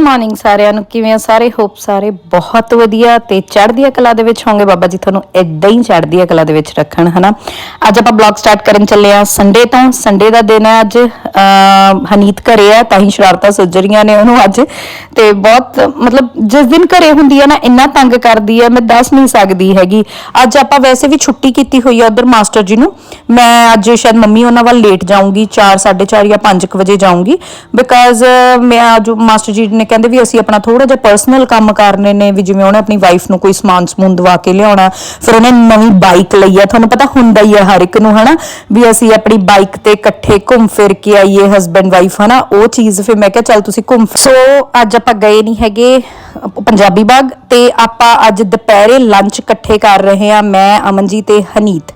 Morning ਸਾਰਿਆਂ ਨੂੰ, ਕਿਵੇਂ ਆ ਸਾਰੇ? ਹੋਪ ਸਾਰੇ ਬਹੁਤ ਵਧੀਆ ਤੇ ਚੜ੍ਹਦੀਆਂ ਕਲਾ ਦੇ ਵਿੱਚ ਹੋਣਗੇ ਬਾਬਾ ਜੀ ਤੁਹਾਨੂੰ ਇਦਾਂ ਹੀ ਚੜ੍ਹਦੀ ਕਲਾ ਦੇ ਵਿੱਚ ਰੱਖਣ, ਹਨਾ? ਅੱਜ ਆਪਾਂ ਬਲੌਗ ਸਟਾਰਟ ਕਰਨ ਚੱਲੇ ਆ ਸੰਡੇ ਤੋਂ। ਸੰਡੇ ਦਾ ਦਿਨ ਹੈ ਅੱਜ। ਹਨੀਤ ਘਰੇ ਆ ਤਾਂ ਹੀ ਸ਼ਰਾਰਤਾਂ ਸੁੱਜ ਰਹੀਆਂ ਨੇ ਉਹਨੂੰ ਅੱਜ। ਤੇ ਬਹੁਤ, ਮਤਲਬ ਜਿਸ ਦਿਨ ਘਰੇ ਹੁੰਦੀ ਹੈ ਨਾ, ਇੰਨਾ ਤੰਗ ਕਰਦੀ ਹੈ, ਮੈਂ ਦੱਸ ਨਹੀਂ ਸਕਦੀ ਹੈਗੀ। ਅੱਜ ਆਪਾਂ ਵੈਸੇ ਵੀ ਛੁੱਟੀ ਕੀਤੀ ਹੋਈ ਆ ਉਧਰ ਮਾਸਟਰ ਜੀ ਨੂੰ। ਮੈਂ ਅੱਜ ਸ਼ਾਇਦ ਮੰਮੀ ਉਹਨਾਂ ਵੱਲ ਲੇਟ ਜਾਊਂਗੀ 4 4:30 ਜਾਂ 5 ਵਜੇ ਜਾਊਂਗੀ। ਬਿਕਾਜ਼ ਮੈਂ ਜੋ ਮਾਸਟਰ ਜੀ ਨੇ ਕਹਿੰਦੇ ਵੀ ਅਸੀਂ ਆਪਣਾ ਥੋੜਾ ਜਿਹਾ ਪਰਸਨਲ ਕੰਮ ਕਰਨੇ ਨੇ ਵੀ ਜਿਵੇਂ ਉਹਨੇ ਆਪਣੀ ਵਾਈਫ ਨੂੰ ਕੋਈ ਸਮਾਨ ਸਮੂਨ ਦਵਾ ਕੇ ਲਿਆਉਣਾ ਫਿਰ ਉਹਨੇ ਨਵੀਂ ਬਾਈਕ ਲਈ ਆ ਤੁਹਾਨੂੰ ਪਤਾ ਹੁੰਦਾ ਹੀ ਹੈ ਹਰ ਇੱਕ ਨੂੰ ਹਨਾ? ਵੀ ਅਸੀਂ ਆਪਣੀ ਬਾਈਕ ਤੇ ਇਕੱਠੇ ਘੁੰਮ ਫਿਰ ਕੇ ਆਈਏ ਹਸਬੰਡ ਵਾਈਫ ਹਨਾ? ਉਹ ਚੀਜ਼ ਫਿਰ ਮੈਂ ਕਿਹਾ ਚੱਲ ਤੁਸੀਂ ਘੁੰਮ ਸੋ ਅੱਜ ਆਪਾਂ ਗਏ ਨਹੀਂ ਹੈਗੇ ਪੰਜਾਬੀ ਬਾਗ ਤੇ ਆਪਾਂ ਅੱਜ ਦੁਪਹਿਰੇ ਲੰਚ ਇਕੱਠੇ ਕਰ ਰਹੇ ਆ ਮੈਂ ਅਮਨਜੀਤ ਤੇ ਹਨੀਤ।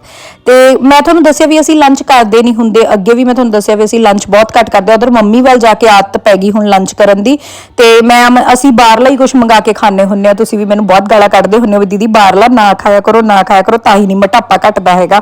ਤੇ ਮੈਂ ਤੁਹਾਨੂੰ ਦੱਸਿਆ ਵੀ ਅਸੀਂ ਲੰਚ ਕਰਦੇ ਨਹੀਂ ਹੁੰਦੇ, ਅੱਗੇ ਵੀ ਮੈਂ ਤੁਹਾਨੂੰ ਦੱਸਿਆ ਵੀ ਅਸੀਂ ਲੰਚ ਬਹੁਤ ਘੱਟ ਕਰਦੇ ਉਧਰ ਮੰਮੀ ਵੱਲ ਜਾ ਕੇ ਆਦਤ ਪੈ ਗਈ ਹੁਣ ਲੰਚ ਕਰਨ ਦੀ। ਤੇ ਮੈਂ ਅਮ- ਅਸੀਂ ਬਾਹਰਲਾ ਹੀ ਕੁਝ ਮੰਗਾ ਕੇ ਖਾਣੇ ਹੁੰਨੇ ਆ ਤੁਸੀਂ ਵੀ ਮੈਨੂੰ ਬਹੁਤ ਗਾਲਾਂ ਕੱਢਦੇ ਹੁੰਨੇ ਹੋ ਵੀ ਦੀਦੀ ਬਾਹਰਲਾ ਨਾ ਖਾਇਆ ਕਰੋ, ਨਾ ਖਾਇਆ ਕਰੋ, ਤਾਂ ਹੀ ਨਹੀਂ ਮੋਟਾਪਾ ਘਟਦਾ ਹੈਗਾ।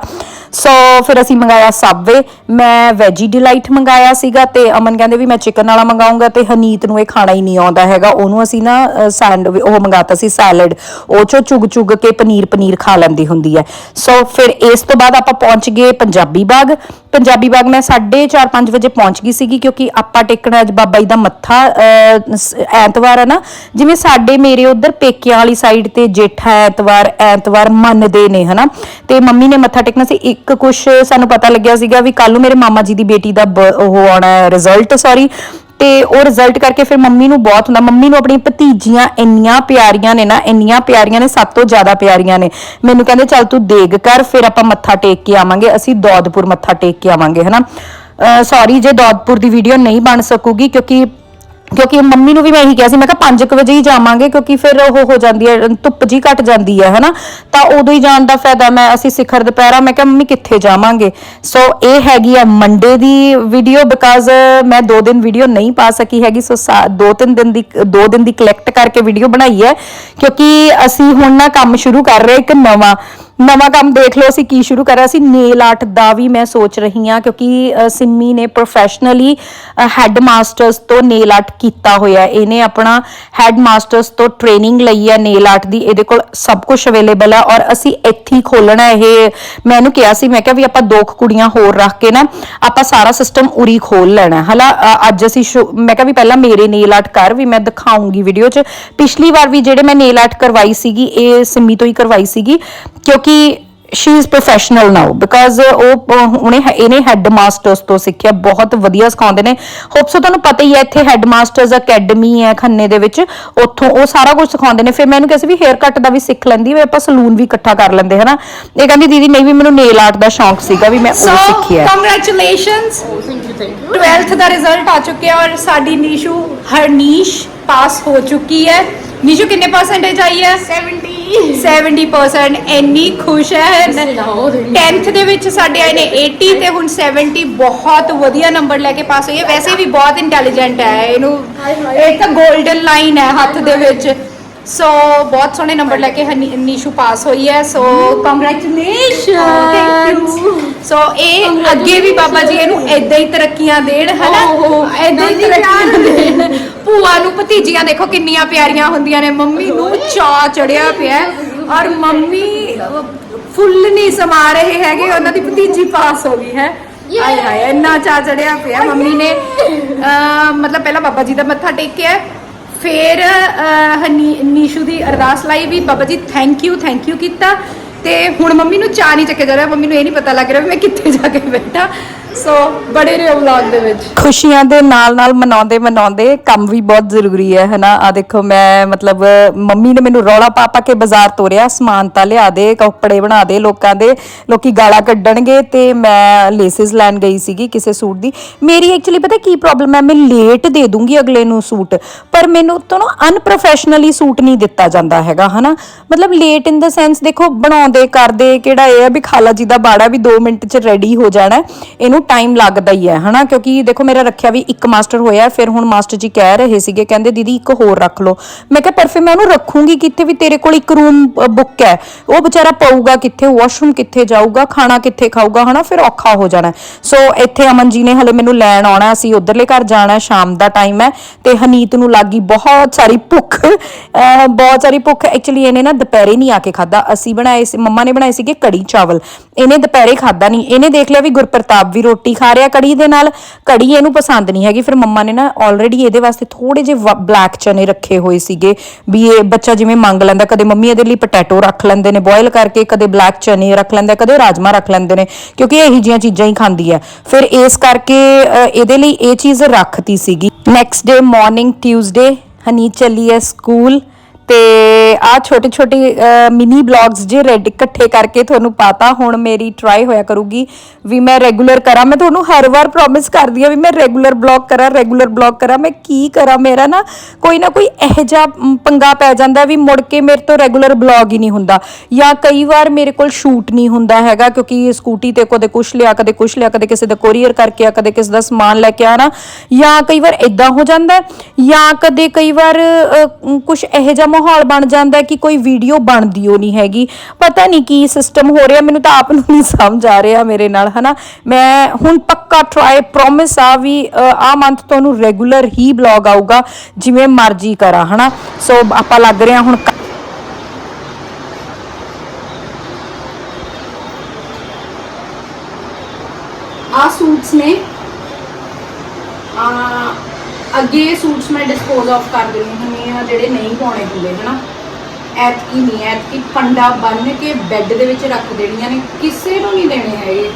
ਸੋ ਫਿਰ ਅਸੀਂ ਮੰਗਾਇਆ ਸਬਵੇ ਮੈਂ ਵੈਜੀ ਡਿਲਾਈਟ ਮੰਗਾਇਆ ਸੀਗਾ ਤੇ ਅਮਨ ਕਹਿੰਦੇ ਵੀ ਮੈਂ ਚਿਕਨ ਵਾਲਾ ਮੰਗਾਉਂਗਾ ਤੇ ਹਨੀਤ ਨੂੰ ਇਹ ਖਾਣਾ ਹੀ ਨਹੀਂ ਆਉਂਦਾ ਹੈਗਾ, ਉਹਨੂੰ ਅਸੀਂ ਨਾ ਸੈਂਡ ਉਹ ਮੰਗਾਤਾ ਸੀ ਸੈਲਡ ਉਹ ਚੋਂ ਚੁਗ ਚੁਗ ਕੇ ਪਨੀਰ ਪਨੀਰ ਖਾ ਲੈਂਦੀ ਹੁੰਦੀ ਹੈ। ਸੋ ਫਿਰ ਇਸ ਤੋਂ ਬਾਅਦ ਆਪਾਂ ਪਹੁੰਚ ਗਏ ਪੰਜਾਬੀ ਬਾਗ। ਪੰਜਾਬੀ ਬਾਗ ਮੈਂ 4:30 ਵਜੇ ਪਹੁੰਚ ਗਈ ਸੀਗੀ ਕਿਉਂਕਿ ਆਪਾਂ ਟੇਕਣਾ ਅੱਜ ਬਾਬਾ ਜੀ ਦਾ ਮੱਥਾ ਐਤਵਾਰ ਹੈ ਨਾ। ਜਿਵੇਂ ਸਾਡੇ ਮੇਰੇ ਉਧਰ ਪੇਕਿਆਂ ਵਾਲੀ ਸਾਈਡ ਤੇ ਜੇਠਾ ਐਤਵਾਰ ਐਤਵਾਰ ਮੰਨਦੇ ਨੇ, ਹਨਾ। ਤੇ ਮੰਮੀ ਨੇ ਮੱਥਾ ਟੇਕਣਾ ਸੀ। ਇੱਕ ਕੁਛ ਸਾਨੂੰ ਪਤਾ ਲੱਗਿਆ ਸੀਗਾ ਵੀ ਕੱਲ ਨੂੰ ਮੇਰੇ ਮਾਮਾ ਜੀ ਦੀ ਬੇਟੀ ਦਾ ਉਹ ਆਉਣਾ ਰਿਜ਼ਲਟ ਸੌਰੀ ਤੇ ਉਹ ਰਿਜ਼ਲਟ ਕਰਕੇ ਫਿਰ ਮੰਮੀ ਨੂੰ ਬਹੁਤ ਹੁੰਦਾ। ਮੰਮੀ ਨੂੰ ਆਪਣੀ ਭਤੀਜੀਆਂ ਇੰਨੀਆਂ ਪਿਆਰੀਆਂ ਨੇ ਨਾ, ਇੰਨੀਆਂ ਪਿਆਰੀਆਂ ਨੇ, ਸਭ ਤੋਂ ਜ਼ਿਆਦਾ ਪਿਆਰੀਆਂ ਨੇ। ਮੈਨੂੰ ਕਹਿੰਦੇ, ਚੱਲ ਤੂੰ ਦੇਗ ਕਰ, ਫਿਰ ਆਪਾਂ ਮੱਥਾ ਟੇਕ ਕੇ ਆਵਾਂਗੇ। ਅਸੀਂ ਦੌਦਪੁਰ ਮੱਥਾ ਟੇਕ ਕੇ ਆਵਾਂਗੇ, ਹਨਾ? ਸੌਰੀ ਜੇ ਦੌਦਪੁਰ ਦੀ ਵੀਡੀਓ ਨਹੀਂ ਬਣ ਸਕੂਗੀ, ਕਿਉਂਕਿ ਕਿਉਂਕਿ ਮੰਮੀ ਨੂੰ ਵੀ ਮੈਂ ਇਹੀ ਕਿਹਾ ਸੀ, ਮੈਂ ਕਿਹਾ 5 ਵਜੇ ਹੀ ਜਾਵਾਂਗੇ ਕਿਉਂਕਿ ਫਿਰ ਉਹ ਹੋ ਜਾਂਦੀ ਹੈ, ਧੁੱਪ ਜੀ ਘਟ ਜਾਂਦੀ ਹੈ, ਹਨਾ? ਤਾਂ ਉਦੋਂ ਹੀ ਜਾਣ ਦਾ ਫਾਇਦਾ ਮੈਂ, ਅਸੀਂ ਸਿਖਰ ਦੁਪਹਿਰਾ, ਮੈਂ ਕਿਹਾ, ਮੰਮੀ, ਕਿੱਥੇ ਜਾਵਾਂਗੇ? ਸੋ ਇਹ ਹੈਗੀ ਆ ਮੰਡੇ ਦੀ ਵੀਡੀਓ ਬਿਕਾਜ਼ ਮੈਂ 2 ਦਿਨ ਵੀਡੀਓ ਨਹੀਂ ਪਾ ਸਕੀ ਹੈਗੀ ਸੋ 2-3 ਦਿਨ ਦੀ 2 ਦਿਨ ਦੀ ਕਲੈਕਟ ਕਰਕੇ ਵੀਡੀਓ ਬਣਾਈ ਹੈ, ਕਿਉਂਕਿ ਅਸੀਂ ਹੁਣ ਨਾ ਕੰਮ ਸ਼ੁਰੂ ਕਰ ਰਹੇ ਇੱਕ ਨਵਾਂ। ਨਵਾਂ ਕੰਮ ਦੇਖ ਲਓ, ਅਸੀਂ ਕੀ ਸ਼ੁਰੂ ਕਰਿਆ ਸੀ ਨੇਲ ਆਰਟ ਦਾ ਵੀ ਮੈਂ ਸੋਚ ਰਹੀ ਹਾਂ, ਕਿਉਂਕਿ ਸਿੰਮੀ ਨੇ ਪ੍ਰੋਫੈਸ਼ਨਲੀ ਹੈੱਡ ਮਾਸਟਰਸ ਤੋਂ ਨੇਲ ਆਰਟ ਕੀਤਾ ਹੋਇਆ ਇਹਨੇ ਆਪਣਾ ਹੈੱਡ ਮਾਸਟਰਸ ਤੋਂ ਟ੍ਰੇਨਿੰਗ ਲਈ ਹੈ ਨੇਲ ਆਰਟ ਦੀ। ਇਹਦੇ ਕੋਲ ਸਭ ਕੁਝ ਅਵੇਲੇਬਲ ਹੈ ਔਰ ਅਸੀਂ ਇੱਥੇ ਹੀ ਖੋਲਣਾ ਇਹ ਮੈਂ ਇਹਨੂੰ ਕਿਹਾ ਸੀ, ਮੈਂ ਕਿਹਾ ਵੀ ਆਪਾਂ ਦੋ ਕੁੜੀਆਂ ਹੋਰ ਰੱਖ ਕੇ ਨਾ, ਆਪਾਂ ਸਾਰਾ ਸਿਸਟਮ ਉਰੀ ਖੋਲ ਲੈਣਾ ਹਲਾ ਅੱਜ ਅਸੀਂ ਸ਼ੁ- ਮੈਂ ਕਿਹਾ ਵੀ ਪਹਿਲਾਂ ਮੇਰੇ ਨੇਲ ਆਰਟ ਕਰ, ਵੀ ਮੈਂ ਦਿਖਾਉਂਗੀ ਵੀਡੀਓ 'ਚ। ਪਿਛਲੀ ਵਾਰ ਵੀ ਜਿਹੜੇ ਮੈਂ ਨੇਲ ਆਰਟ ਕਰਵਾਈ ਸੀਗੀ, ਇਹ ਸਿੰਮੀ ਤੋਂ ਹੀ ਕਰਵਾਈ ਸੀਗੀ, ਕਿਉਂਕਿ she is professional now because ਉਹ ਉਹਨੇ ਇਹਨੇ ਹੈਡ ਮਾਸਟਰਸ ਤੋਂ ਸਿੱਖਿਆ ਬਹੁਤ ਵਧੀਆ ਸਿਖਾਉਂਦੇ ਨੇ। ਹੋਪਸੋ ਤੁਹਾਨੂੰ ਪਤਾ ਹੀ ਹੈ ਇੱਥੇ ਹੈਡ ਮਾਸਟਰਸ ਅਕੈਡਮੀ ਹੈ ਖੰਨੇ ਦੇ ਵਿੱਚ ਉੱਥੋਂ ਉਹ ਸਾਰਾ ਕੁਝ ਸਿਖਾਉਂਦੇ ਨੇ। ਫਿਰ ਮੈਂ ਇਹਨੂੰ ਕਿਹਾ ਸੀ ਵੀ ਹੇਅਰ ਕੱਟ ਦਾ ਵੀ ਸਿੱਖ ਲੈਂਦੀ ਵੀ ਆਪਾਂ ਸਲੂਨ ਵੀ ਇਕੱਠਾ ਕਰ ਲੈਂਦੇ ਹਨਾ? ਇਹ ਕਹਿੰਦੀ ਦੀਦੀ ਨਹੀਂ ਵੀ ਮੈਨੂੰ ਨੇਲ ਆਰਟ ਦਾ ਸ਼ੌਂਕ ਸੀਗਾ ਵੀ ਮੈਂ ਉਹ ਸੋ ਸਿੱਖਿਆ ਕੰਗ੍ਰੈਚੁਲੇਸ਼ਨਸ 12th ਦਾ ਰਿਜ਼ਲਟ ਆ ਚੁੱਕਿਆ ਔਰ ਸਾਡੀ ਨੀਸ਼ੂ ਹਰਨੀਸ਼ ਪਾਸ ਹੋ ਚੁੱਕੀ ਹੈ। ਨੀਸ਼ੂ ਕਿੰਨੇ ਪਰਸੈਂਟੇਜ ਆਈ ਹੈ? 70 70% ਇੰਨੀ ਖੁਸ਼ ਹੈ। 10th ਦੇ ਵਿੱਚ ਸਾਡੇ ਆਏ ਨੇ 80 ਤੇ ਹੁਣ 70 ਬਹੁਤ ਵਧੀਆ ਨੰਬਰ ਲੈ ਕੇ ਪਾਸ ਹੋਈ ਹੈ। ਵੈਸੇ ਵੀ ਬਹੁਤ ਇੰਟੈਲੀਜੈਂਟ ਹੈ। ਇਹਨੂੰ ਇੱਕ ਤਾਂ 골ਡਨ ਲਾਈਨ ਹੈ ਹੱਥ ਦੇ ਵਿੱਚ। ਸੋ ਬਹੁਤ ਸੋਹਣੇ ਨੰਬਰ ਲੈ ਕੇ ਹਨੀ- ਨੀਸ਼ੂ ਪਾਸ ਹੋਈ ਹੈ ਸੋ ਕੰਗ੍ਰੈਚੁਲੇਸ਼ਨ ਸੋ ਇਹ ਅੱਗੇ ਵੀ ਬਾਬਾ ਜੀ ਇਹਨੂੰ ਇਦਾਂ ਹੀ ਤਰੱਕੀਆਂ ਦੇਣ ਹਨਾ? ਇਦਾਂ ਹੀ ਤਰੱਕੀਆਂ ਦੇਣ। ਭੂਆ ਨੂੰ ਭਤੀਜੀਆਂ ਦੇਖੋ ਕਿੰਨੀਆਂ ਪਿਆਰੀਆਂ ਹੁੰਦੀਆਂ ਨੇ ਮੰਮੀ ਨੂੰ ਚਾ ਚੜਿਆ ਪਿਆ ਹੈ ਔਰ ਮੰਮੀ ਫੁੱਲ ਨਹੀਂ ਸਮਾ ਰਹੇ ਹੈਗੇ ਉਹਨਾਂ ਦੀ ਭਤੀਜੀ ਪਾਸ ਹੋ ਗਈ ਹੈ। ਹਾਏ ਹਾਏ ਇੰਨਾ ਚਾ ਚੜਿਆ ਪਿਆ ਮੰਮੀ ਨੇ। ਅਹ, ਮਤਲਬ ਪਹਿਲਾਂ ਬਾਬਾ ਜੀ ਦਾ ਮੱਥਾ ਟੇਕਿਆ ਫਿਰ ਹਨੀ- ਨੀਸ਼ੂ ਦੀ ਅਰਦਾਸ ਲਈ ਵੀ Baba ji thank you thank you ਕੀਤਾ। ਤੇ ਹੁਣ ਮੰਮੀ ਨੂੰ ਚਾਹ ਨਹੀਂ ਚੱਕਿਆ ਜਾ ਰਿਹਾ, ਮੰਮੀ ਨੂੰ ਇਹ ਨਹੀਂ ਪਤਾ ਲੱਗ ਰਿਹਾ ਵੀ ਮੈਂ ਕਿੱਥੇ ਜਾ ਕੇ ਬੈਠਾ। ਸੋ ਬੜੇ ਰਹੇ ਵਲੌਗ ਦੇ ਵਿੱਚ। ਖੁਸ਼ੀਆਂ ਦੇ ਨਾਲ ਨਾਲ ਮਨਾਉਂਦੇ ਮਨਾਉਂਦੇ ਕੰਮ ਵੀ ਬਹੁਤ ਜ਼ਰੂਰੀ ਹੈ, ਹਨਾ? ਆ ਦੇਖੋ, ਮੈਂ ਮਤਲਬ, ਮੰਮੀ ਨੇ ਮੈਨੂੰ ਰੌਲਾ ਪਾ ਪਾ ਕੇ ਬਾਜ਼ਾਰ ਤੋਰਿਆ, ਸਮਾਨ ਤਾਂ ਲਿਆ ਦੇ, ਕੱਪੜੇ ਬਣਾ ਦੇ ਲੋਕਾਂ ਦੇ, ਲੋਕੀ ਗਾਲਾਂ ਕੱਢਣਗੇ ਤੇ ਮੈਂ ਲੇਸਿਸ ਲੈਣ ਗਈ ਸੀਗੀ ਕਿਸੇ ਸੂਟ ਦੀ। ਮੇਰੀ ਐਕਚੁਅਲੀ ਪਤਾ ਕੀ ਪ੍ਰੋਬਲਮ ਹੈ, ਮੈਂ ਲੇਟ ਦੇ ਦੂੰਗੀ ਅਗਲੇ ਨੂੰ ਸੂਟ, ਪਰ ਮੈਨੂੰ ਤੋਂ ਨਾ ਅਨਪ੍ਰੋਫੈਸ਼ਨਲੀ ਸੂਟ ਨਹੀਂ ਦਿੱਤਾ ਜਾਂਦਾ ਹੈਗਾ, ਹਨਾ? ਮਤਲਬ ਲੇਟ ਇਨ ਦਾ ਸੈਂਸ ਦੇਖੋ, ਬਣਾਉਂਦੇ, ਕਰਦੇ, ਕਿਹੜਾ ਇਹ ਹੈ ਵੀ ਖਾਲਾ ਜੀ ਦਾ ਬਾੜਾ ਵੀ 2 ਮਿੰਟ ਚ ਰੈਡੀ ਹੋ ਜਾਣਾ ਇਹਨੂੰ ਟਾਈਮ ਲੱਗਦਾ ਹੀ ਹੈ, ਹਨਾ? ਕਿਉਂਕਿ ਦੇਖੋ, ਮੇਰਾ ਰੱਖਿਆ ਵੀ ਇੱਕ ਮਾਸਟਰ ਹੋਇਆ, ਫਿਰ ਹੁਣ ਮਾਸਟਰ ਜੀ ਕਹਿ ਰਹੇ ਸੀਗੇ, ਕਹਿੰਦੇ, ਦੀਦੀ, ਇੱਕ ਹੋਰ ਰੱਖ ਲਓ। ਮੈਂ ਕਿਹਾ ਪਰ ਫਿਰ ਮੈਂ ਉਹਨੂੰ ਰੱਖੂੰਗੀ ਕਿੱਥੇ? ਵੀ ਤੇਰੇ ਕੋਲ ਇੱਕ ਰੂਮ ਬੁੱਕ ਹੈ। ਉਹ ਵਿਚਾਰਾ ਪਊਗਾ ਕਿੱਥੇ? ਵਾਸ਼ਰੂਮ ਕਿੱਥੇ ਜਾਊਗਾ? ਖਾਣਾ ਕਿੱਥੇ ਖਾਊਗਾ? ਹਨਾ? ਫਿਰ ਔਖਾ ਹੋ ਜਾਣਾ ਸੋ ਇੱਥੇ ਅਮਨ ਜੀ ਨੇ ਹਲੇ ਮੈਨੂੰ ਲੈਣ ਆਉਣਾ ਅਸੀਂ ਉਧਰਲੇ ਘਰ ਜਾਣਾ ਸ਼ਾਮ ਦਾ ਟਾਈਮ ਹੈ। ਤੇ ਹਨੀਤ ਨੂੰ ਲੱਗੀ ਬਹੁਤ ਸਾਰੀ ਭੁੱਖ। ਅਹ ਬਹੁਤ ਸਾਰੀ ਭੁੱਖ। ਐਕਚੁਅਲੀ ਇਹਨੇ ਨਾ ਦੁਪਹਿਰੇ ਨਹੀਂ ਆ ਕੇ ਖਾਦਾ ਅਸੀਂ ਬਣਾਏ ਸੀ, ਮੰਮਾ ਨੇ ਬਣਾਏ ਸੀਗੇ ਕੜੀ ਚਾਵਲ। ਇਹਨੇ ਦੁਪਹਿਰੇ ਖਾਦਾ ਨਹੀਂ। ਇਹਨੇ ਦੇਖ ਲਿਆ ਵੀ ਗੁਰਪ੍ਰਤਾਪ ਵੀ ਰੋਟੀ ਖਾ ਰਿਹਾ ਕੜੀ ਦੇ ਨਾਲ, ਕੜੀ ਇਹਨੂੰ ਪਸੰਦ ਨਹੀਂ ਹੈਗੀ। ਫਿਰ ਮੰਮਾ ਨੇ ਨਾ ਆਲਰੇਡੀ ਇਹਦੇ ਵਾਸਤੇ ਥੋੜੇ ਜਿਹੇ ਬਲੈਕ ਚਨੇ ਰੱਖੇ ਹੋਏ ਸੀਗੇ ਵੀ ਇਹ ਬੱਚਾ ਜਿਵੇਂ ਮੰਗ ਲੈਂਦਾ, ਕਦੇ ਮੰਮੀ ਇਹਦੇ ਲਈ ਪੋਟੈਟੋ ਰੱਖ ਲੈਂਦੇ ਨੇ ਬੋਇਲ ਕਰਕੇ, ਕਦੇ ਬਲੈਕ ਚਨੇ ਰੱਖ ਲੈਂਦਾ, ਕਦੇ ਰਾਜਮਾ ਰੱਖ ਲੈਂਦੇ ਨੇ, ਕਿਉਂਕਿ ਇਹੀ ਜੀਆਂ ਚੀਜ਼ਾਂ ਹੀ ਖਾਂਦੀ ਹੈ। ਫਿਰ ਇਸ ਕਰਕੇ ਇਹਦੇ ਲਈ ਇਹ ਚੀਜ਼ ਰੱਖਤੀ ਸੀਗੀ। Next day morning Tuesday Honey ਚੱਲੀ ਹੈ ਸਕੂਲ ਤੇ ਆ ਛੋਟੇ ਛੋਟੇ ਮਿਨੀ ਬਲੌਗਸ ਜੇ ਰੈਡ ਇਕੱਠੇ ਕਰਕੇ ਤੁਹਾਨੂੰ ਪਤਾ ਹੁਣ ਮੇਰੀ ਟਰਾਈ ਹੋਇਆ ਕਰੂਗੀ ਵੀ ਮੈਂ ਰੈਗੂਲਰ ਕਰਾਂ। ਮੈਂ ਤੁਹਾਨੂੰ ਹਰ ਵਾਰ ਪ੍ਰੋਮਿਸ ਕਰਦੀ ਆ ਵੀ ਮੈਂ ਰੈਗੂਲਰ ਬਲੌਗ ਕਰਾਂ ਰੈਗੂਲਰ ਬਲੌਗ ਕਰਾਂ। ਮੈਂ ਕੀ ਕਰਾਂ? ਮੇਰਾ ਨਾ ਕੋਈ ਨਾ ਕੋਈ ਇਹੋ ਜਿਹਾ ਪੰਗਾ ਪੈ ਜਾਂਦਾ ਵੀ ਮੁੜ ਕੇ ਮੇਰੇ ਤੋਂ ਰੈਗੂਲਰ ਬਲੌਗ ਹੀ ਨਹੀਂ ਹੁੰਦਾ। ਜਾਂ ਕਈ ਵਾਰ ਮੇਰੇ ਕੋਲ ਸ਼ੂਟ ਨਹੀਂ ਹੁੰਦਾ ਹੈਗਾ ਕਿਉਂਕਿ ਸਕੂਟੀ ਤੇ ਕਦੇ ਕੁਛ ਲਿਆ, ਕਦੇ ਕੁਛ ਲਿਆ, ਕਦੇ ਕਿਸੇ ਦਾ ਕੋਰੀਅਰ ਕਰਕੇ ਆ, ਕਦੇ ਕਿਸੇ ਦਾ ਸਮਾਨ ਲੈ ਕੇ ਆਣਾ। ਜਾਂ ਕਈ ਵਾਰ ਇਦਾਂ ਹੋ ਜਾਂਦਾ, ਜਾਂ ਕਦੇ ਕਈ ਵਾਰ ਕੁਝ ਇਹੋ ਜਿਹਾ ਮਾਹੌਲ ਬਣ ਜਾਂਦਾ ਹੈ ਕਿ ਕੋਈ ਵੀਡੀਓ ਬਣਦੀ ਓ ਨਹੀਂ ਹੈਗੀ। ਪਤਾ ਨਹੀਂ ਕੀ ਸਿਸਟਮ ਹੋ ਰਿਹਾ, ਮੈਨੂੰ ਤਾਂ ਆਪ ਨੂੰ ਨਹੀਂ ਸਮਝ ਆ ਰਿਹਾ ਮੇਰੇ ਨਾਲ, ਹਨਾ? ਮੈਂ ਹੁਣ ਪੱਕਾ ਟਰਾਈ ਪ੍ਰੋਮਿਸ ਆ ਵੀ ਆ ਮੰਥ ਤੁਹਾਨੂੰ ਰੈਗੂਲਰ ਹੀ ਬਲੌਗ ਆਊਗਾ, ਜਿਵੇਂ ਮਰਜ਼ੀ ਕਰਾਂ, ਹਨਾ? ਸੋ ਆਪਾਂ ਲੱਗ ਰਹੇ ਹਾਂ ਹੁਣ ਆ ਸੂਟਸ ਨੇ। ਆ ਅੱਗੇ ਸੂਟਸ ਮੈਂ ਡਿਸਪੋਜ਼ ਆਫ ਕਰ ਦਿੰਦੀ ਹੁੰਦੀ ਆ ਜਿਹੜੇ ਨਹੀਂ ਪਾਉਣੇ ਹੁੰਦੇ, ਹਨਾ? ਐਤਕੀ ਨਹੀਂ ਐਤਕੀ ਪੰਡਾ ਬੰਨ ਕੇ ਬੈੱਡ ਦੇ ਵਿੱਚ ਰੱਖ ਦੇਣੀਆਂ ਨੇ, ਕਿਸੇ ਨੂੰ ਨਹੀਂ ਦੇਣੇ ਹੈਗੇ।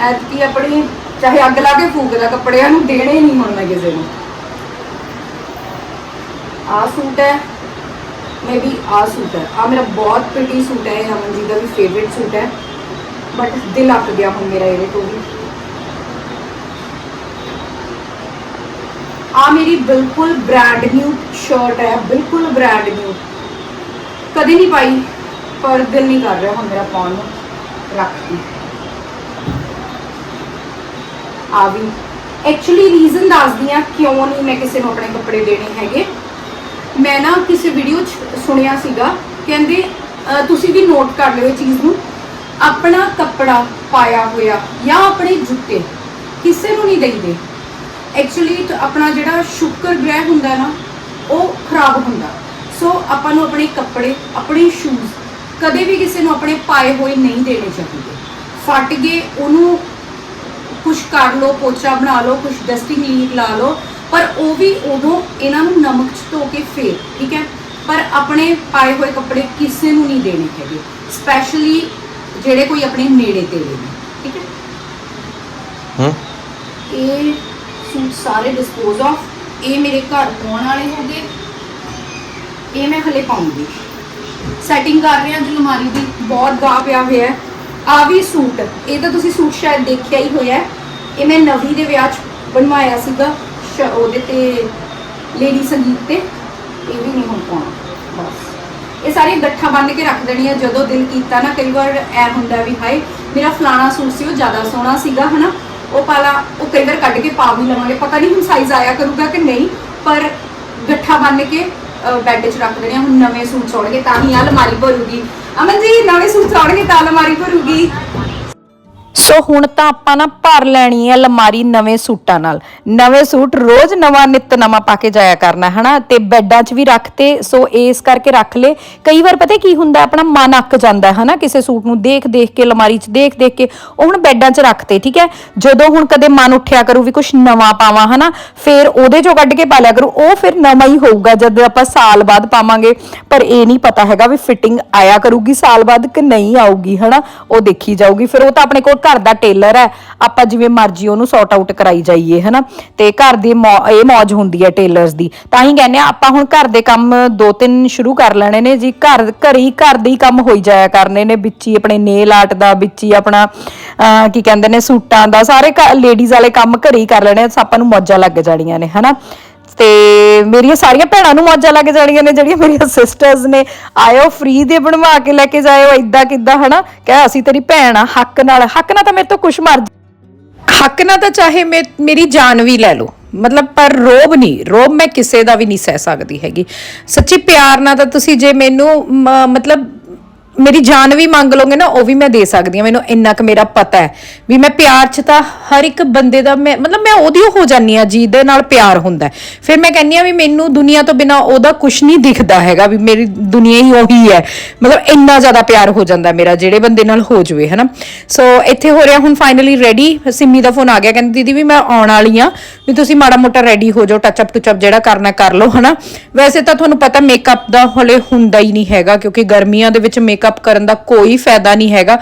ਐਤਕੀ ਆਪਣੀ ਚਾਹੇ ਅੱਗ ਲਾ ਕੇ ਫੂਕ ਕੱਪੜਿਆਂ ਨੂੰ ਦੇਣੇ ਨਹੀਂ ਹੁਣ ਮੈਂ ਕਿਸੇ ਨੂੰ। ਆ ਸੂਟ ਹੈ, ਮੇ ਵੀ ਆ ਸੂਟ ਹੈ। ਆ ਮੇਰਾ ਬਹੁਤ ਪ੍ਰੀਟੀ ਸੂਟ ਹੈ, ਇਹ ਜੀ ਦਾ ਵੀ ਫੇਵਰਿਟ ਸੂਟ ਹੈ। ਬਟ ਦਿਲ ਅੱਕ ਗਿਆ ਹੁਣ ਮੇਰਾ ਇਹਦੇ ਤੋਂ ਵੀ। ਆ ਮੇਰੀ ਬਿਲਕੁਲ ਬ੍ਰਾਂਡ ਨਿਊ ਸ਼ਰਟ ਹੈ, ਬਿਲਕੁਲ ਬ੍ਰਾਂਡ ਨਿਊ ਕਦੇ ਨਹੀਂ ਪਾਈ, ਪਰ ਦਿਲ ਨਹੀਂ ਕਰ ਰਿਹਾ ਹੁਣ ਮੇਰਾ ਪਾਉਣ ਨੂੰ ਰੱਖਤੀ ਆ ਵੀ ਐਕਚੁਅਲੀ ਰੀਜ਼ਨ ਦੱਸਦੀ ਆ ਕਿਉਂ ਨਹੀਂ ਮੈਂ ਕਿਸੇ ਨੂੰ ਆਪਣੇ ਕੱਪੜੇ ਦੇਣੇ ਹੈਗੇ। ਮੈਂ ਨਾ ਕਿਸੇ ਵੀਡੀਓ 'ਚ ਸੁਣਿਆ ਸੀਗਾ, ਕਹਿੰਦੇ ਤੁਸੀਂ ਵੀ ਨੋਟ ਕਰ ਲਿਓ ਇਹ ਚੀਜ਼ ਨੂੰ, ਆਪਣਾ ਕੱਪੜਾ ਪਾਇਆ ਹੋਇਆ ਜਾਂ ਆਪਣੇ ਜੁੱਤੇ, ਕਿਸੇ ਨੂੰ ਨਹੀਂ ਦੇਈਦੇ। ਐਕਚੁਅਲੀ ਆਪਣਾ ਜਿਹੜਾ ਸ਼ੁਕਰ ਗ੍ਰਹਿ ਹੁੰਦਾ ਨਾ, ਉਹ ਖਰਾਬ ਹੁੰਦਾ। ਸੋ ਆਪਾਂ ਨੂੰ ਆਪਣੇ ਕੱਪੜੇ ਆਪਣੇ ਸ਼ੂਜ਼ ਕਦੇ ਵੀ ਕਿਸੇ ਨੂੰ ਆਪਣੇ ਪਾਏ ਹੋਏ ਨਹੀਂ ਦੇਣੇ ਚਾਹੀਦੇ। ਫਟ ਗਏ ਉਹਨੂੰ ਕੁਝ ਕਰ ਲਓ ਪੋਚਾ ਬਣਾ ਲਓ ਕੁਝ ਡਸਟਿੰਗ ਲੀਕ ਲਾ ਲਓ ਪਰ ਉਹ ਵੀ ਉਦੋਂ ਇਹਨਾਂ ਨੂੰ ਨਮਕ ਚ ਧੋ ਕੇ ਫੇਰ ਠੀਕ ਹੈ? ਪਰ ਆਪਣੇ ਪਾਏ ਹੋਏ ਕੱਪੜੇ ਕਿਸੇ ਨੂੰ ਨਹੀਂ ਦੇਣੇ ਹੈਗੇ। ਸਪੈਸ਼ਲੀ ਜਿਹੜੇ ਕੋਈ ਆਪਣੇ ਨੇੜੇ ਤੇੜੇ ਨੇ ਠੀਕ ਹੈ? ਹੂੰ। ਇਹ ਸੂਟ ਸਾਰੇ ਡਿਸਪੋਜ਼ ਆਫ ਇਹ ਮੇਰੇ ਘਰ ਪਾਉਣ ਵਾਲੇ ਹੈਗੇ। ਇਹ ਮੈਂ ਹਲੇ ਪਾਉਂਗੀ। ਸੈਟਿੰਗ ਕਰ ਰਹੇ ਹਾਂ ਜੀ ਅਲਮਾਰੀ ਦੀ, ਬਹੁਤ ਗਾਹ ਪਿਆ ਹੋਇਆ ਹੈ। ਆ ਵੀ ਸੂਟ, ਇਹ ਤਾਂ ਤੁਸੀਂ ਸੂਟ ਸ਼ਾਇਦ ਦੇਖਿਆ ਹੀ ਹੋਇਆ ਹੈ। ਇਹ ਮੈਂ ਨਵੀ ਦੇ ਵਿਆਹ 'ਚ ਬਣਵਾਇਆ ਸੀਗਾ, ਸ਼- ਉਹਦੇ ਤੇ ਲੇਡੀ ਸੰਗੀਤ ਤੇ, ਇਹ ਵੀ ਨਹੀਂ ਹੁਣ ਪਾਉਣਾ, ਬਸ। ਇਹ ਸਾਰੇ ਗੱਠਾਂ ਬੰਨ ਕੇ ਰੱਖ ਦੇਣੀਆਂ ਜਦੋਂ ਦਿਲ ਕੀਤਾ ਨਾ, ਕਈ ਵਾਰ ਐ ਹੁੰਦਾ ਵੀ ਹਾਏ, ਮੇਰਾ ਫਲਾਣਾ ਸੂਟ ਸੀ, ਉਹ ਜ਼ਿਆਦਾ ਸੋਹਣਾ ਸੀਗਾ, ਹਨਾ? ਉਹ ਪਾਲਾ, ਉਹ ਕਈ ਵਾਰ ਕੱਢ ਕੇ ਪਾ ਵੀ ਲਵਾਂਗੇ, ਪਤਾ ਨਹੀਂ ਹੁਣ ਸਾਈਜ਼ ਆਇਆ ਕਰੂਗਾ ਕਿ ਨਹੀਂ, ਪਰ ਗੱਠਾ ਬੰਨ ਕੇ ਬੈੱਡ 'ਚ ਰੱਖ ਦੇਣੇ ਆ, ਹੁਣ ਨਵੇਂ ਸੂਟ ਸੌਣਗੇ ਤਾਂ ਹੀ ਆਹ ਅਲਮਾਰੀ ਭਰੂਗੀ। ਅਮਨ ਜੀ ਨਵੇਂ ਸੂਟ ਸੌਣਗੇ ਤਾਂ ਅਲਮਾਰੀ ਭਰੂਗੀ। ਸੋ ਹੁਣ ਤਾਂ ਆਪਾਂ ਨਾ ਭਰ ਲੈਣੀ ਹੈ ਅਲਮਾਰੀ ਨਵੇਂ ਸੂਟਾਂ ਨਾਲ। ਨਵੇਂ ਸੂਟ ਰੋਜ਼ ਨਵਾਂ ਨਿੱਤ ਨਵਾਂ ਪਾ ਕੇ ਜਾਇਆ ਕਰਨਾ, ਹਨਾ? ਤੇ ਬੈੱਡਾਂ 'ਚ ਵੀ ਰੱਖਤੇ ਸੋ ਇਸ ਕਰਕੇ ਰੱਖ ਲੇ। ਕਈ ਵਾਰ ਪਤਾ ਕੀ ਹੁੰਦਾ, ਆਪਣਾ ਮਨ ਅੱਕ ਜਾਂਦਾ, ਹਨਾ? ਕਿਸੇ ਸੂਟ ਨੂੰ ਦੇਖ ਦੇਖ ਕੇ, ਅਲਮਾਰੀ 'ਚ ਦੇਖ ਦੇਖ ਕੇ, ਉਹ ਹੁਣ ਬੈੱਡਾਂ 'ਚ ਰੱਖਤੇ ਠੀਕ ਹੈ? ਜਦੋਂ ਹੁਣ ਕਦੇ ਮਨ ਉੱਠਿਆ ਕਰੂ ਵੀ ਕੁਝ ਨਵਾਂ ਪਾਵਾਂ, ਹਨਾ? ਫਿਰ ਉਹਦੇ 'ਚੋਂ ਕੱਢ ਕੇ ਪਾ ਲਿਆ ਕਰੂ। ਉਹ ਫਿਰ ਨਵਾਂ ਹੀ ਹੋਊਗਾ, ਜਦ ਆਪਾਂ ਸਾਲ ਬਾਅਦ ਪਾਵਾਂਗੇ। ਪਰ ਇਹ ਨਹੀਂ ਪਤਾ ਹੈਗਾ ਵੀ ਫਿਟਿੰਗ ਆਇਆ ਕਰੂਗੀ, ਸਾਲ ਬਾਅਦ ਕਿ ਨਹੀਂ ਆਊਗੀ, ਹਨਾ? ਉਹ ਦੇਖੀ ਜਾਊਗੀ। ਫਿਰ ਉਹ ਤਾਂ ਆਪਣੇ ਕੋਲ ਘਰ ਦਾ ਟੇਲਰ ਹੈ ਆਪਾਂ ਜਿਵੇਂ ਮਰਜ਼ੀ ਉਹਨੂੰ ਸੌਟ ਆਊਟ ਕਰਾਈ ਜਾਈਏ ਹਨਾ? ਤੇ ਘਰ ਦੀ ਮੌ- ਇਹ ਮੌਜ ਹੁੰਦੀ ਹੈ ਟੇਲਰਸ ਦੀ। ਤਾਂ ਹੀ ਕਹਿੰਦੇ ਆ ਆਪਾਂ ਹੁਣ ਘਰ ਦੇ ਕੰਮ ਦੋ ਤਿੰਨ ਸ਼ੁਰੂ ਕਰ ਲੈਣੇ ਨੇ ਜੀ ਘਰ ਘਰ ਘਰ ਦੇ ਹੀ ਕੰਮ ਹੋਈ ਜਾਇਆ ਕਰਨੇ ਨੇ ਵਿੱਚ ਹੀ ਆਪਣੇ ਨੇਲ ਆਰਟ ਦਾ ਵਿੱਚ ਹੀ ਆਪਣਾ ਅਹ, ਕੀ ਕਹਿੰਦੇ ਨੇ ਸੂਟਾਂ ਦਾ ਸਾਰੇ ਲੇਡੀਜ਼ ਵਾਲੇ ਕੰਮ ਘਰੇ ਹੀ ਕਰ ਲੈਣੇ ਆ, ਆਪਾਂ ਨੂੰ ਮੌਜਾਂ ਲੱਗ ਜਾਣੀਆਂ ਨੇ ਹਨਾ? ਤੇ ਮੇਰੀਆਂ ਸਾਰੀਆਂ ਭੈਣਾਂ ਨੂੰ ਮੌਜਾਂ ਲੱਗ ਜਾਣੀਆਂ ਨੇ, ਜਿਹੜੀਆਂ ਮੇਰੀਆਂ ਸਿਸਟਰਸ ਨੇ। ਆਇਓ ਫ੍ਰੀ ਦੇ ਬਣਵਾ ਕੇ ਲੈ ਕੇ ਜਾਇਓ ਇਦਾਂ ਕਿੱਦਾਂ, ਹਨਾ? ਕਹਿ, ਅਸੀਂ ਤੇਰੀ ਭੈਣ ਆ, ਹੱਕ ਨਾਲ ਹੱਕ ਨਾਲ ਤਾਂ ਮੇਰੇ ਤੋਂ ਕੁਛ ਮਰਜ਼ੀ ਹੱਕ ਨਾ ਤਾਂ ਚਾਹੇ ਮੇ- ਮੇਰੀ ਜਾਨ ਵੀ ਲੈ ਲਓ। ਮਤਲਬ ਪਰ ਰੋਬ ਨਹੀਂ, ਰੋਬ ਮੈਂ ਕਿਸੇ ਦਾ ਵੀ ਨਹੀਂ ਸਹਿ ਸਕਦੀ ਹੈਗੀ। ਸੱਚੀ ਪਿਆਰ ਨਾਲ ਤਾਂ ਤੁਸੀਂ ਜੇ ਮੈਨੂੰ ਮਤਲਬ ਮੇਰੀ ਜਾਨ ਵੀ ਮੰਗ ਲੋਗੇ ਨਾ, ਉਹ ਵੀ ਮੈਂ ਦੇ ਸਕਦੀ ਹਾਂ। ਮੈਨੂੰ ਇੰਨਾ ਕੁ ਮੇਰਾ ਪਤਾ ਹੈ ਵੀ ਮੈਂ ਪਿਆਰ 'ਚ ਤਾਂ ਹਰ ਇੱਕ ਬੰਦੇ ਦਾ ਮੈਂ, ਮਤਲਬ ਮੈਂ ਉਹਦੀ ਹੋ ਜਾਂਦੀ ਆ ਜਿਹਦੇ ਨਾਲ ਪਿਆਰ ਹੁੰਦਾ ਫਿਰ ਮੈਂ ਕਹਿੰਦੀ ਆ ਵੀ ਮੈਨੂੰ ਦੁਨੀਆ ਤੋਂ ਬਿਨਾ ਉਹਦਾ ਕੁਝ ਨਹੀਂ ਦਿਖਦਾ ਹੈਗਾ, ਵੀ ਮੇਰੀ ਦੁਨੀਆ ਹੀ ਉਹੀ ਹੈ। ਮਤਲਬ ਇੰਨਾ ਜ਼ਿਆਦਾ ਪਿਆਰ ਹੋ ਜਾਂਦਾ ਮੇਰਾ, ਜਿਹੜੇ ਬੰਦੇ ਨਾਲ ਹੋ ਜਵੇ, ਹਨਾ। ਸੋ ਇੱਥੇ ਹੋ ਰਿਹਾ, ਹੁਣ ਫਾਈਨਲੀ ਰੈਡੀ ਸਿੰਮੀ ਦਾ ਫੋਨ ਆ ਗਿਆ, ਕਹਿੰਦੀ, ਦੀਦੀ, ਵੀ ਮੈਂ ਆਉਣ ਵਾਲੀ ਆ ਵੀ ਤੁਸੀਂ ਮਾੜਾ ਮੋਟਾ ਰੈਡੀ ਹੋ ਜਾਓ ਟੱਚ ਅਪ ਟੁਚ ਅਪ ਜਿਹੜਾ ਕਰਨਾ ਕਰ ਲਓ, ਹਨਾ। ਵੈਸੇ ਤਾਂ ਤੁਹਾਨੂੰ ਪਤਾ ਮੇਕਅਪ ਦਾ ਹਲੇ ਹੁੰਦਾ ਹੀ ਨਹੀਂ ਹੈਗਾ, ਕਿਉਂਕਿ ਗਰਮੀਆਂ ਦੇ ਵਿੱਚ ਮੇਕ ਮੇਕਅਪ ਕਰਨ ਦਾ ਕੋਈ ਫਾਇਦਾ ਨਹੀਂ ਹੈਗਾ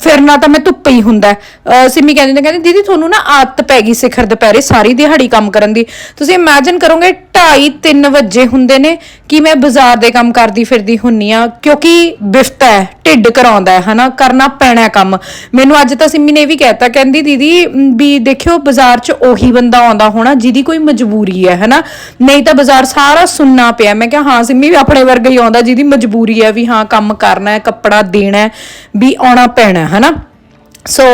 ਫਿਰ ਨਾ ਤਾਂ ਮੈਂ ਧੁੱਪੇ ਹੀ ਹੁੰਦਾ ਹੈ। ਅਹ ਸਿੰਮੀ ਕਹਿੰਦੀ ਨੇ ਕਹਿੰਦੀ, ਦੀਦੀ, ਤੁਹਾਨੂੰ ਨਾ ਆਦਤ ਪੈ ਗਈ ਸਿਖਰ ਦੁਪਹਿਰੇ ਸਾਰੀ ਦਿਹਾੜੀ ਕੰਮ ਕਰਨ ਦੀ ਤੁਸੀਂ ਇਮੇਜਿਨ ਕਰੋਗੇ 2:30 ਵਜੇ ਹੁੰਦੇ ਨੇ, ਕਿ ਮੈਂ ਬਾਜ਼ਾਰ ਦੇ ਕੰਮ ਕਰਦੀ ਫਿਰਦੀ ਹੁੰਨੀ ਆ, ਕਿਉਂਕਿ ਬਿਫਤਾ ਹੈ, ਢਿੱਡ ਕਰਾਉਂਦਾ ਹੈ, ਹਨਾ, ਕਰਨਾ ਪੈਣਾ ਕੰਮ। ਮੈਨੂੰ ਅੱਜ ਤਾਂ ਸਿੰਮੀ ਨੇ ਵੀ ਕਹਿਤਾ, ਕਹਿੰਦੀ, ਦੀਦੀ, ਵੀ ਦੇਖਿਓ, ਬਾਜ਼ਾਰ 'ਚ ਉਹੀ ਬੰਦਾ ਆਉਂਦਾ ਹੋਣਾ, ਜਿਹਦੀ ਕੋਈ ਮਜਬੂਰੀ ਹੈ, ਹਨਾ? ਨਹੀਂ ਤਾਂ ਬਾਜ਼ਾਰ ਸਾਰਾ ਸੁੰਨਾ ਪਿਆ। ਮੈਂ ਕਿਹਾ, ਹਾਂ, ਸਿੰਮੀ, ਵੀ ਆਪਣੇ ਵਰਗਾ ਹੀ ਆਉਂਦਾ, ਜਿਹਦੀ ਮਜਬੂਰੀ ਹੈ ਵੀ ਹਾਂ, ਕੰਮ ਕਰਨਾ ਹੈ, ਕੱਪੜਾ ਦੇਣਾ ਹੈ, ਵੀ ਆਉਣਾ ਪੈਣਾ ਹੈ, ਹਨਾ? ਸੋ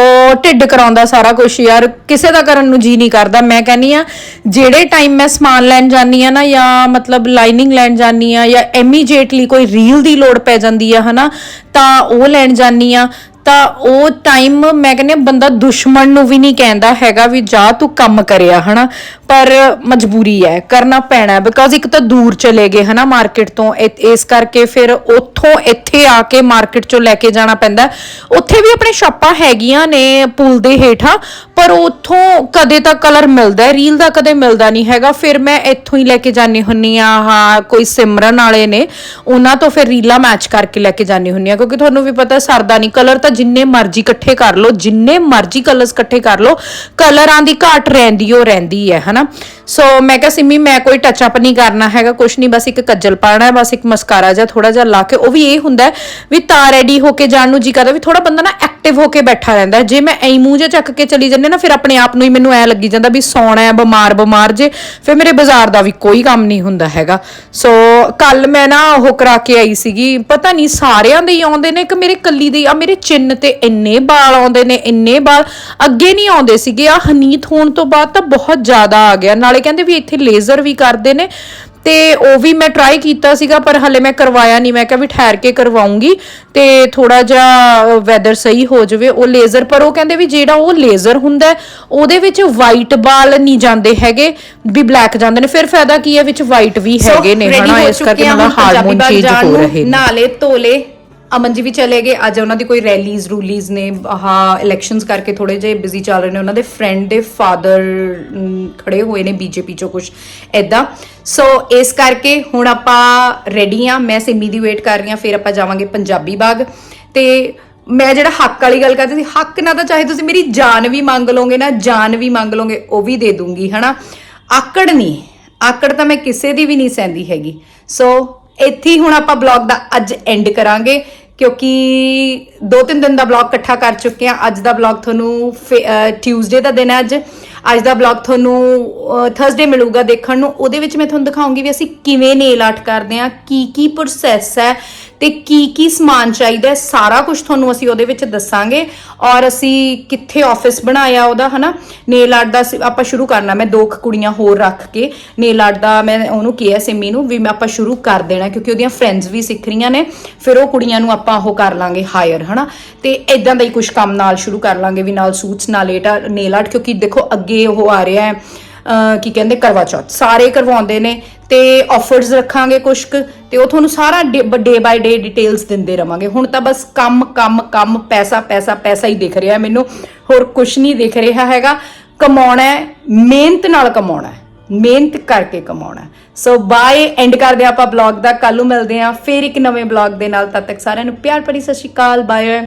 ਢਿੱਡ ਕਰਾਉਂਦਾ ਸਾਰਾ ਕੁਝ ਯਾਰ, ਕਿਸੇ ਦਾ ਕਰਨ ਨੂੰ ਜੀ ਨਹੀਂ ਕਰਦਾ। ਮੈਂ ਕਹਿੰਨੀ ਆ ਜਿਹੜੇ ਟਾਈਮ ਮੈਂ ਸਮਾਨ ਲੈਣ ਜਾਨੀ ਆ ਨਾ ਜਾਂ ਮਤਲਬ ਲਾਈਨਿੰਗ ਲੈਣ ਜਾਨੀ ਆ ਜਾਂ ਇਮੀਡੀਏਟਲੀ ਕੋਈ ਰੀਲ ਦੀ ਲੋੜ ਪੈ ਜਾਂਦੀ ਆ ਹਨਾ, ਤਾਂ ਉਹ ਲੈਣ ਜਾਨੀ ਆ ਤਾਂ ਉਹ ਟਾਈਮ ਮੈਂ ਕਹਿੰਨੀ ਬੰਦਾ ਦੁਸ਼ਮਣ ਨੂੰ ਵੀ ਨਹੀਂ ਕਹਿੰਦਾ ਹੈਗਾ ਵੀ ਜਾ ਤੂੰ ਕੰਮ ਕਰਿਆ, ਹਨਾ? ਪਰ ਮਜਬੂਰੀ ਹੈ, ਕਰਨਾ ਪੈਣਾ ਬਿਕਾਜ਼ ਇੱਕ ਤਾਂ ਦੂਰ ਚਲੇ ਗਏ, ਹਨਾ ਮਾਰਕੀਟ ਤੋਂ। ਇਸ ਕਰਕੇ ਫਿਰ ਉੱਥੋਂ ਇੱਥੇ ਆ ਕੇ ਮਾਰਕੀਟ ਚੋਂ ਲੈ ਕੇ ਜਾਣਾ ਪੈਂਦਾ ਉੱਥੇ ਵੀ ਆਪਣੇ ਸ਼ਾਪਾਂ ਹੈਗੀਆਂ ਨੇ ਪੁਲ ਦੇ ਹੇਠਾਂ, ਪਰ ਉੱਥੋਂ ਕਦੇ ਤਾਂ ਕਲਰ ਮਿਲਦਾ ਹੈ ਰੀਲ ਦਾ ਕਦੇ ਮਿਲਦਾ ਨਹੀਂ ਹੈਗਾ। ਫਿਰ ਮੈਂ ਇੱਥੋਂ ਹੀ ਲੈ ਕੇ ਜਾਣੀ ਹੁੰਨੀ ਆ ਹਾਂ, ਕੋਈ ਸਿਮਰਨ ਵਾਲੇ ਨੇ, ਉਹਨਾਂ ਤੋਂ ਫਿਰ ਰੀਲਾਂ ਮੈਚ ਕਰਕੇ ਲੈ ਕੇ ਜਾਣੀ ਹੁੰਨੀ ਆ ਕਿਉਂਕਿ ਤੁਹਾਨੂੰ ਵੀ ਪਤਾ ਸਰਦਾ ਨਹੀਂ ਕਲਰ ਤਾਂ ਜਿੰਨੇ ਮਰਜ਼ੀ ਇਕੱਠੇ ਕਰ ਲਓ, ਜਿੰਨੇ ਮਰਜ਼ੀ ਕਲਰਸ ਇਕੱਠੇ ਕਰ ਲਓ ਕਲਰਾਂ ਦੀ ਘਾਟ ਰਹਿੰਦੀ ਓ ਰਹਿੰਦੀ ਹੈ, ਹਨਾ ਸੋ ਮੈਂ ਕਿਹਾ, ਸਿੰਮੀ, ਮੈਂ ਕੋਈ ਟੱਚ ਅਪ ਨਹੀਂ ਕਰਨਾ ਹੈਗਾ, ਕੁਛ ਨਹੀਂ, ਬਸ ਇੱਕ ਕੱਜਲ ਪਾਣਾ ਹੈ, ਬਸ ਇੱਕ ਮਸਕਾਰਾ ਜਾਂ ਥੋੜਾ ਜਿਹਾ ਲਾ ਕੇ, ਉਹ ਵੀ ਇਹ ਹੁੰਦਾ ਹੈ ਵੀ ਤਾਂ ਰੈਡੀ ਹੋ ਕੇ ਜਾਣ ਨੂੰ ਜੀ ਕਰਦਾ, ਵੀ ਥੋੜਾ ਬੰਦਾ ਨਾ ਐਕਟਿਵ ਹੋ ਕੇ ਬੈਠਾ ਰਹਿੰਦਾ ਹੈ। ਜੇ ਮੈਂ ਐਂ ਮੂੰਹ ਜਿਹਾ ਚੱਕ ਕੇ ਚਲੀ ਜੰਨੇ ਨਾ, ਫਿਰ ਆਪਣੇ ਆਪ ਨੂੰ ਹੀ ਮੈਨੂੰ ਐ ਲੱਗੀ ਜਾਂਦਾ ਵੀ ਸੌਣਾ ਹੈ, ਬਿਮਾਰ ਬਿਮਾਰ ਜੇ, ਫਿਰ ਮੇਰੇ ਬਾਜ਼ਾਰ ਦਾ ਵੀ ਕੋਈ ਕੰਮ ਨਹੀਂ ਹੁੰਦਾ ਹੈਗਾ ਸੋ ਕੱਲ ਮੈਂ ਨਾ ਉਹ ਕਰਾ ਕੇ ਆਈ ਸੀਗੀ, ਪਤਾ ਨਹੀਂ ਸਾਰਿਆਂ ਦੇ ਹੀ ਆਉਂਦੇ ਨੇ ਕਿ ਮੇਰੇ ਕੱਲੀ ਦੇ ਆ ਮੇਰੇ ਚਿੰਨ ਤੇ ਇੰਨੇ ਵਾਲ ਆਉਂਦੇ ਨੇ ਇੰਨੇ ਵਾਲ ਅੱਗੇ ਨਹੀਂ ਆਉਂਦੇ ਸੀਗੇ। ਆ ਹਨੀਤ ਹੋਣ ਤੋਂ ਬਾਅਦ ਤਾਂ ਬਹੁਤ ਜ਼ਿਆਦਾ ਆ ਗਿਆ। ਨਾਲੇ ਕਹਿੰਦੇ ਵੀ ਇੱਥੇ ਲੇਜ਼ਰ ਵੀ ਕਰਦੇ ਨੇ ਤੇ ਉਹ ਵੀ ਮੈਂ ਟਰਾਈ ਕੀਤਾ ਸੀਗਾ ਪਰ ਹਲੇ ਮੈਂ ਕਰਵਾਇਆ ਨਹੀਂ। ਮੈਂ ਕਿਹਾ ਵੀ ਠਹਿਰ ਕੇ ਕਰਵਾਉਂਗੀ ਤੇ ਥੋੜਾ ਜਿਹਾ ਵੈਦਰ ਸਹੀ ਹੋ ਜਾਵੇ ਉਹ ਲੇਜ਼ਰ। ਪਰ ਉਹ ਕਹਿੰਦੇ ਵੀ ਜਿਹੜਾ ਉਹ ਲੇਜ਼ਰ ਹੁੰਦਾ ਉਹਦੇ ਵਿੱਚ ਵਾਈਟ ਬਾਲ ਨਹੀਂ ਜਾਂਦੇ ਹੈਗੇ ਵੀ ਬਲੈਕ ਜਾਂਦੇ ਨੇ। ਫਿਰ ਫਾਇਦਾ ਕੀ ਹੈ ਵਿੱਚ ਵਾਈਟ ਵੀ ਹੈਗੇ ਨੇ। ਹਨਾ ਇਸ ਕਰਕੇ ਦਾ ਹਾਰਮੋਨ ਚੇਂਜ ਹੋ ਰਹੇ ਨੇ। ਨਾਲੇ ਧੋਲੇ ਅਮਨ ਜੀ ਵੀ ਚਲੇ ਗਏ। ਅੱਜ ਉਹਨਾਂ ਦੀ ਕੋਈ ਰੈਲੀਜ਼ ਰੂਲੀਜ਼ ਨੇ, ਆਹ ਇਲੈਕਸ਼ਨਸ ਕਰਕੇ ਥੋੜੇ ਜਿਹੇ ਬਿਜ਼ੀ ਚੱਲ ਰਹੇ ਨੇ। ਉਹਨਾਂ ਦੇ ਫਰੈਂਡ ਦੇ ਫਾਦਰ ਖੜੇ ਹੋਏ ਨੇ ਬੀਜੇਪੀ ਚੋਂ ਕੁਝ ਐਦਾਂ ਸੋ ਇਸ ਕਰਕੇ ਹੁਣ ਆਪਾਂ ਰੈਡੀ ਆ ਮੈਂ ਸਿੰਮੀ ਦੀ ਵੇਟ ਕਰ ਰਹੀ ਆ ਫਿਰ ਆਪਾਂ ਜਾਵਾਂਗੇ ਪੰਜਾਬੀ ਬਾਗ। ਤੇ ਮੈਂ ਜਿਹੜਾ ਹੱਕ ਵਾਲੀ ਗੱਲ ਕਰਦੀ ਸੀ, ਹੱਕ ਨਾ ਤਾਂ ਚਾਹੇ ਤੁਸੀਂ ਮੇਰੀ ਜਾਨ ਵੀ ਮੰਗ ਲਓਗੇ ਨਾ, ਜਾਨ ਵੀ ਮੰਗ ਲਓਗੇ, ਉਹ ਵੀ ਦੇ ਦੂੰਗੀ, ਹਨਾ? ਆਕੜ ਨਹੀਂ। ਆਕੜ ਤਾਂ ਮੈਂ ਕਿਸੇ ਦੀ ਵੀ ਨਹੀਂ ਸਹਿੰਦੀ ਹੈਗੀ। ਸੋ ਇੱਥੇ ਹੁਣ ਆਪਾਂ ਬਲੌਗ ਦਾ ਅੱਜ ਐਂਡ ਕਰਾਂਗੇ। ਕਿਉਂਕਿ ਦੋ ਤਿੰਨ ਦਿਨ ਦਾ ਬਲੌਗ ਇਕੱਠਾ ਕਰ ਚੁੱਕੇ ਆ ਅੱਜ ਦਾ ਬਲੌਗ ਤੁਹਾਨੂੰ ਟਿਊਜ਼ਡੇ ਦਾ ਦਿਨ ਹੈ ਅੱਜ। ਅੱਜ ਦਾ ਬਲੌਗ ਤੁਹਾਨੂੰ ਥਰਸਡੇ ਮਿਲੂਗਾ ਦੇਖਣ ਨੂੰ। ਉਹਦੇ ਵਿੱਚ ਮੈਂ ਤੁਹਾਨੂੰ ਦਿਖਾਉਂਗੀ ਵੀ ਅਸੀਂ ਕਿਵੇਂ ਨੇਲ ਆਰਟ ਕਰਦੇ ਆ ਕੀ ਕੀ ਪ੍ਰੋਸੈਸ ਹੈ ਤੇ ਕੀ ਕੀ ਸਮਾਨ ਚਾਹੀਦਾ ਹੈ? ਸਾਰਾ ਕੁਝ ਤੁਹਾਨੂੰ ਅਸੀਂ ਉਹਦੇ ਵਿੱਚ ਦੱਸਾਂਗੇ। ਔਰ ਅਸੀਂ ਕਿੱਥੇ ਆਫਿਸ ਬਣਾਇਆ ਉਹਦਾ, ਹਨਾ? ਨੇਲ ਆਰਟ ਦਾ ਆਪਾਂ ਸ਼ੁਰੂ ਕਰਨਾ। ਮੈਂ ਦੋ ਕੁੜੀਆਂ ਹੋਰ ਰੱਖ ਕੇ ਨੇਲ ਆਰਟ ਦਾ ਮੈਂ ਉਹਨੂੰ ਕਿਹਾ ਸਿੰਮੀ ਨੂੰ ਵੀ ਮੈਂ ਆਪਾਂ ਸ਼ੁਰੂ ਕਰ ਦੇਣਾ, ਕਿਉਂਕਿ ਉਹਦੀਆਂ ਫਰੈਂਡਸ ਵੀ ਸਿੱਖ ਰਹੀਆਂ ਨੇ। ਫਿਰ ਉਹ ਕੁੜੀਆਂ ਨੂੰ ਆਪਾਂ ਉਹ ਕਰ ਲਾਂਗੇ ਹਾਇਰ ਹਨਾ? ਤੇ ਇਦਾਂ ਦਾ ਹੀ ਕੁਝ ਕੰਮ ਨਾਲ ਸ਼ੁਰੂ ਕਰ ਲਾਂਗੇ ਵੀ ਨਾਲ ਸੂਟਸ, ਨਾਲ ਏਟਾ ਨੇਲ ਆਰਟ ਕਿਉਂਕਿ ਦੇਖੋ ਅੱਗੇ ਉਹ ਆ ਰਿਹਾ ਹੈ। ਕੀ ਕਹਿੰਦੇ, ਕਰਵਾ ਚੌਥ। ਸਾਰੇ ਕਰਵਾਉਂਦੇ ਨੇ ਤੇ ਆਫਰਸ ਰੱਖਾਂਗੇ ਕੁਛ ਕੁ ਤੇ ਉਹ ਤੁਹਾਨੂੰ ਸਾਰਾ ਡੇ ਬਾਈ ਡੇ ਡਿਟੇਲਸ ਦਿੰਦੇ ਰਵਾਂਗੇ। ਹੁਣ ਤਾਂ ਬਸ ਕੰਮ ਕੰਮ ਕੰਮ, ਪੈਸਾ ਪੈਸਾ ਪੈਸਾ ਹੀ ਦਿਖ ਰਿਹਾ ਮੈਨੂੰ। ਹੋਰ ਕੁਝ ਨਹੀਂ ਦਿਖ ਰਿਹਾ ਹੈਗਾ। ਕਮਾਉਣਾ ਹੈ, ਮਿਹਨਤ ਨਾਲ ਕਮਾਉਣਾ ਹੈ। ਮਿਹਨਤ ਕਰਕੇ ਕਮਾਉਣਾ ਸੋ ਬਾਏ ਐਂਡ ਕਰਦੇ ਹਾਂ ਆਪਾਂ ਬਲੌਗ ਦਾ। ਕੱਲ ਨੂੰ ਮਿਲਦੇ ਹਾਂ। ਫੇਰ ਇੱਕ ਨਵੇਂ ਬਲੌਗ ਦੇ ਨਾਲ। ਤਦ ਤੱਕ ਸਾਰਿਆਂ ਨੂੰ ਪਿਆਰ ਭਰੀ ਸਤਿ ਸ਼੍ਰੀ ਅਕਾਲ। ਬਾਏ